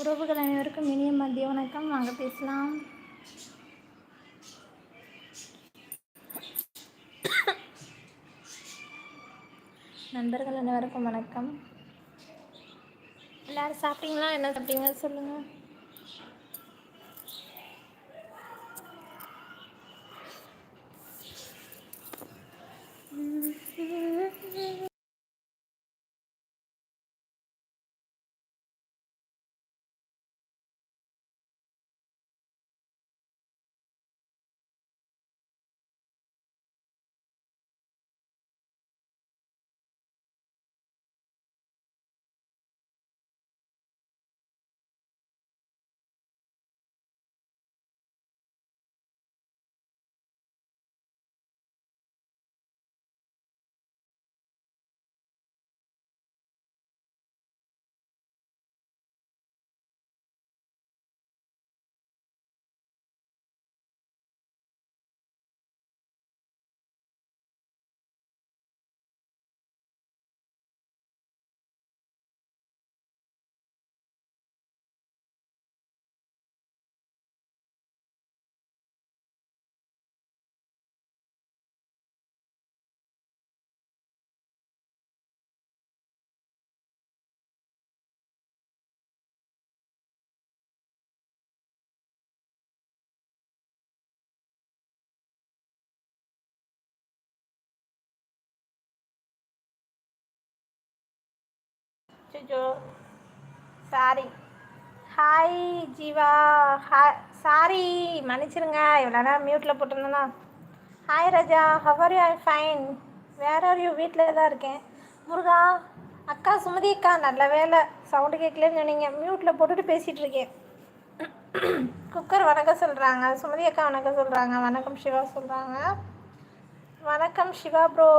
உறவுகள் அனைவருக்கும் இனிய மதிய வணக்கம். வாங்க பேசலாம். நண்பர்கள் அனைவருக்கும் வணக்கம். எல்லாரும் சாப்பிட்டீங்களா? என்ன சாப்பிட்டீங்க? சொல்லுங்கள் Sujo sorry hi Jeeva hi sorry மன்னிச்சிருங்க. இவ்வளோ நேரம் மியூட்டில் போட்டிருந்தேன்னா hi Raja how are you I fine வேற ஒரு யூ வீட்டில் தான் இருக்கேன். முருகா அக்கா சுமதி அக்கா நல்ல வேலை சவுண்டு கேட்கலன்னு சொன்னீங்க. மியூட்டில் போட்டுட்டு பேசிகிட்டு இருக்கேன். குக்கர் வணக்கம் சொல்கிறாங்க சுமதி அக்கா வணக்கம் சொல்கிறாங்க வணக்கம் சிவா சொல்கிறாங்க வணக்கம் சிவா ப்ரோ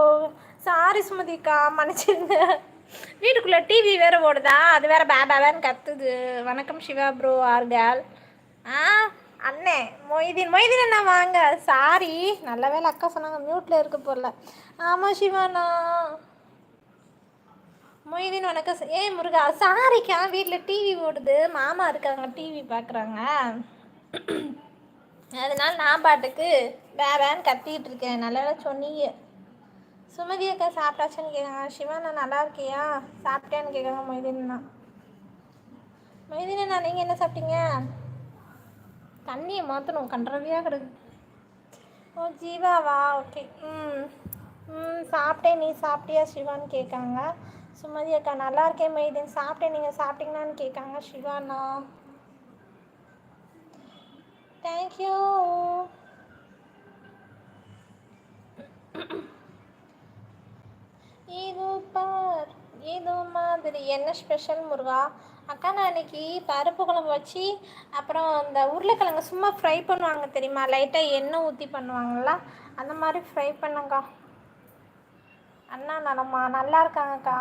சாரி சுமதிக்கா மன்னிச்சிருந்தேன் வீட்டுக்குள்ளே டிவி வேறு ஓடுதா? அது வேறு பேபாவேன்னு கத்துது. வணக்கம் சிவா ப்ரோ ஆர்கால் ஆ அண்ணே மொய்தீன். மொய்தீன் அண்ணா வாங்க. சாரி நல்ல வேலை அக்கா சொன்னாங்க. மியூட்டில் இருக்க போடல ஆமாம் சிவாண்ணா மொய்தீன் வணக்கம். ஏ முருகா சாரிக்கா. வீட்டில் டிவி ஓடுது. மாமா இருக்காங்க டிவி பார்க்குறாங்க அதனால நான் பாட்டுக்கு வேவேன்னு கத்திக்கிட்டு இருக்கேன். நல்லா சொன்னீங்க. சுமதி அக்கா சாப்பிட்டாச்சுன்னு கேட்குறாங்க சிவா நான் நல்லா இருக்கியா? சாப்பிட்டேன்னு கேட்குறாங்க மைதினா மைதினா நீங்கள் என்ன சாப்பிட்டீங்க? தண்ணியை மாற்றணும் கன்றவியாக கிடக்கு. ஓ ஜீவாவா? ஓகே. ம். ம் சாப்பிட்டேன். நீ சாப்பிட்டியா சிவான்னு கேட்காங்க சுமதி அக்கா நல்லா இருக்கேன் மைதீன். சாப்பிட்டேன். நீங்கள் சாப்பிட்டீங்களான்னு கேட்காங்க சிவாண்ணா தேங்க்யூ இது பார் இது மாதிரி. என்ன ஸ்பெஷல் முருகா? அக்கா நான் இன்னைக்கு பருப்பு குழம்பு வச்சு அப்புறம் இந்த உருளைக்கிழங்கு சும்மா ஃப்ரை பண்ணுவாங்க தெரியுமா? லைட்டாக எண்ணெய் ஊற்றி பண்ணுவாங்களா அந்த மாதிரி ஃப்ரை பண்ணுங்கக்கா. அண்ணா நலமா? நல்லா இருக்காங்கக்கா?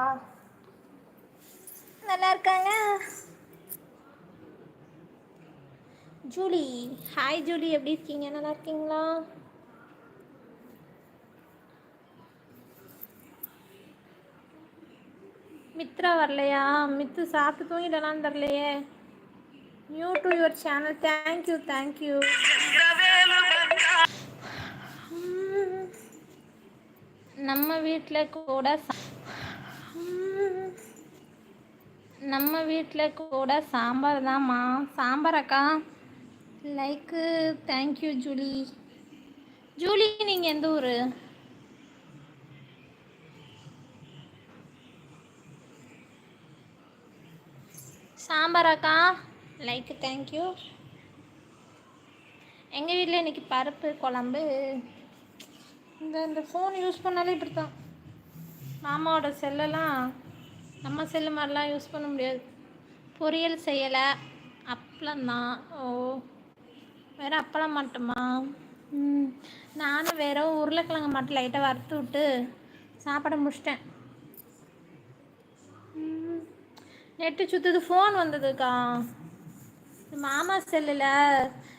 நல்லா இருக்காங்க. Julie hi Julie. எப்படி இருக்கீங்க? நல்லா இருக்கீங்களா? மித்ரா வரலையா? மித்து சாப்பிட்டு தூங்கிடலான்னு தரலையே new to your channel thank you thank you நம்ம வீட்டில் கூட சா- நம்ம வீட்டில் கூட சாம்பார் தான்மா. சாம்பார் அக்கா? லைக்கு தேங்க்யூ ஜூலி ஜூலி நீங்கள் எந்த ஊர்? சாம்பார் அக்கா? லைக்கு தேங்க்யூ எங்கள் வீட்டில் இன்றைக்கி பருப்பு குழம்பு. இந்த இந்த ஃபோன் யூஸ் பண்ணாலே இப்படி தான் மாமாவோட செல்லெல்லாம் நம்ம செல்லு மாதிரிலாம் யூஸ் பண்ண முடியாது. பொரியல் செய்யலை. அப்பளம் தான் ஓ வேறு அப்பளம் மட்டுமா? ம் நானும் வேற உருளைக்கிழங்கு மட்டும் லைட்டாக வறுத்து விட்டு சாப்பிட முடிச்சிட்டேன். ம், நெட்டு சுற்றுது ஃபோன் வந்ததுக்கா. மாமா செல்லில்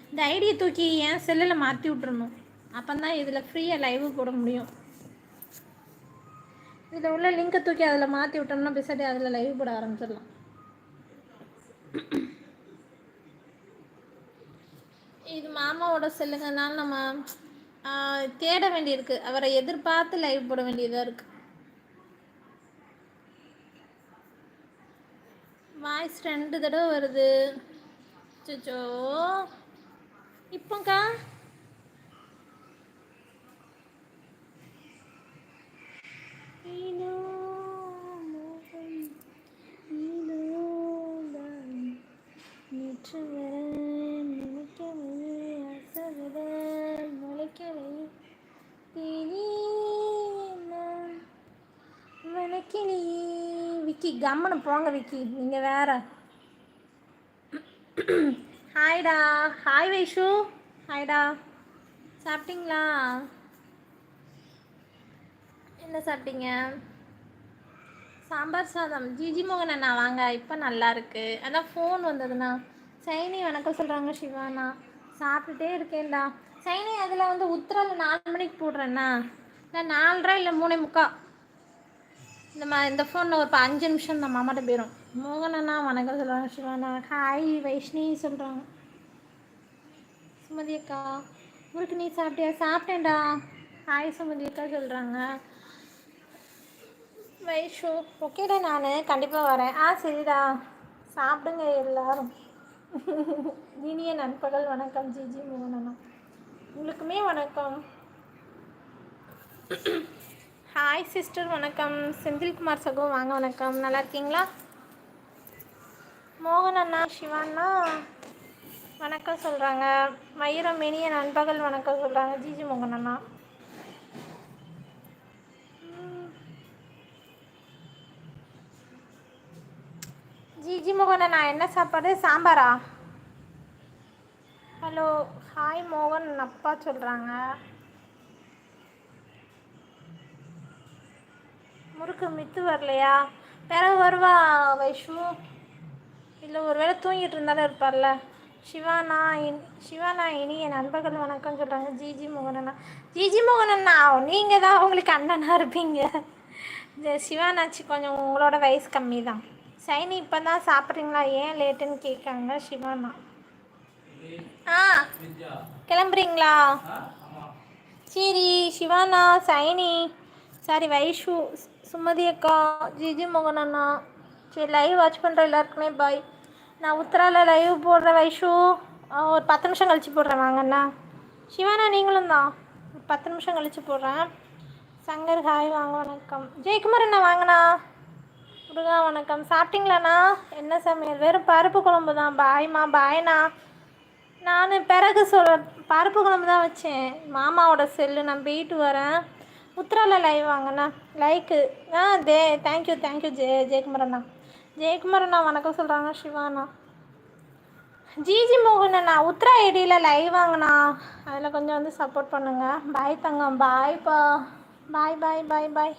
இந்த ஐடியை தூக்கி என் செல்லில் மாற்றி விட்றணும் அப்போ தான் இதில் ஃப்ரீயாக லைவு போட முடியும். இதில் உள்ள லிங்கை தூக்கி அதில் மாற்றி விட்டோம்னா பிசாட்டி அதில் லைவ் போட ஆரம்பிச்சிடலாம். இது மாமாவோட செல்லுங்கனால நம்ம தேட வேண்டியிருக்கு. அவரை எதிர்பார்த்து லைவ் போட வேண்டியதாக இருக்குது வாய்ஸ் ரெண்டு தடவை வருது. சச்சோ இப்போக்கா? நீ விக்கி கம்மனு போங்க விக்கி நீங்கள் வேற. ஹாய்டா ஹாய் வைஷு ஹாய்டா. சாப்பிட்டீங்களா? என்ன சாப்பிட்டீங்க? சாம்பார் சாதம். ஜிஜி மோகன் அண்ணா வாங்க இப்போ நல்லா இருக்கு. அதான் ஃபோன் வந்ததுண்ணா. சைனி வணக்கம் சொல்கிறாங்க சிவாண்ணா. சாப்பிட்டுட்டே இருக்கேன்டா. சைனி அதில் வந்து உத்தரால நாலு மணிக்கு போடுறேண்ணா. நான் நாலரை இல்லை மூணே முக்கா. இந்த மா இந்த ஃபோனில் ஒரு அஞ்சு நிமிஷம் தான் மாமாட்ட போயிடும் மோகனண்ணா வணக்கம் சொல்லுவாங்க சிவாண்ணா. ஹாய் வைஷ்ணி சொல்கிறாங்க சுமதி அக்கா முறுக்கு நீ சாப்பிட்டியா? சாப்பிட்டேன்டா. ஹாய் சுமதி அக்கா சொல்கிறாங்க வைஷு ஓகேடா நான் கண்டிப்பாக வரேன். ஆ சரிடா. சாப்பிடுங்க எல்லாரும். இனிய நண்பகல் வணக்கம். ஜிஜி மோகனண்ணா. உங்களுக்குமே வணக்கம். ஹாய் சிஸ்டர் வணக்கம். செந்தில்குமார் சகோ வாங்க வணக்கம். நல்லா இருக்கீங்களா? மோகன் அண்ணா சிவாண்ணா வணக்கம் சொல்கிறாங்க மயூரம் இனிய நண்பகல் வணக்கம் சொல்கிறாங்க ஜிஜி மோகன் அண்ணா. ஜிஜி மோகன் அண்ணா என்ன சாப்பாடு? சாம்பாரா? ஹலோ ஹாய் மோகன். அப்பா சொல்கிறாங்க முறுக்கு மித்து வரலையா? பிறகு வருவா வைஷு. இல்லை ஒருவேளை தூங்கிட்டு இருந்தாலும் இருப்பார்ல. சிவானா இன் சிவானா இனி என் நண்பர்கள் வணக்கம் சொல்கிறாங்க ஜிஜி மோகனண்ணா. ஜிஜி மோகனண்ணா நீங்கள் தான் உங்களுக்கு அண்ணனாக இருப்பீங்க. இந்த சிவானாச்சி கொஞ்சம் உங்களோட வயசு கம்மி தான் சைனி இப்போ தான் சாப்பிட்றீங்களா? ஏன் லேட்டுன்னு கேட்காங்க சிவானா ஆ கிளம்புறீங்களா? சரி சிவானா சைனி. சாரி வைஷு. சுமதி அக்கா ஜிஜி மோகன் அண்ணா. சரி லைவ் வாட்ச் பண்ணுற எல்லாருக்குமே பாய் நான் உத்தரால லைவ் போடுற வைஷு. ஒரு பத்து நிமிஷம் கழித்து போடுறேன் வாங்கண்ணா சிவானா நீங்களும் தான். ஒரு பத்து நிமிஷம் கழித்து போடுறேன். சங்கர் ஹாய் வாங்க வணக்கம். ஜெயக்குமார் அண்ணா வாங்கண்ணா. முருகா வணக்கம். சாப்பிட்டீங்களாண்ணா என்ன சமையல்? வெறும் பருப்பு குழம்பு தான். பாய்மா பாய்ண்ணா நான் பிறகு சொல்ல பருப்பு குழம்பு தான் வச்சேன். மாமாவோட செல்லு நான் போயிட்டு வரேன். உத்ரால லைவ் வாங்கண்ணா லைக்கு ஆ தே தேங்க்யூ தேங்க்யூ ஜெய ஜெயக்குமார் அண்ணா ஜெயக்குமார் அண்ணா வணக்கம் சொல்கிறாங்க சிவாண்ணா. ஜிஜி மோகன் அண்ணா உத்ரா ஐடியில் லைவ் வாங்கண்ணா அதில் கொஞ்சம் வந்து சப்போர்ட் பண்ணுங்கள் பாய் தங்கம் பாய் பா. பாய் பாய் பாய் பாய்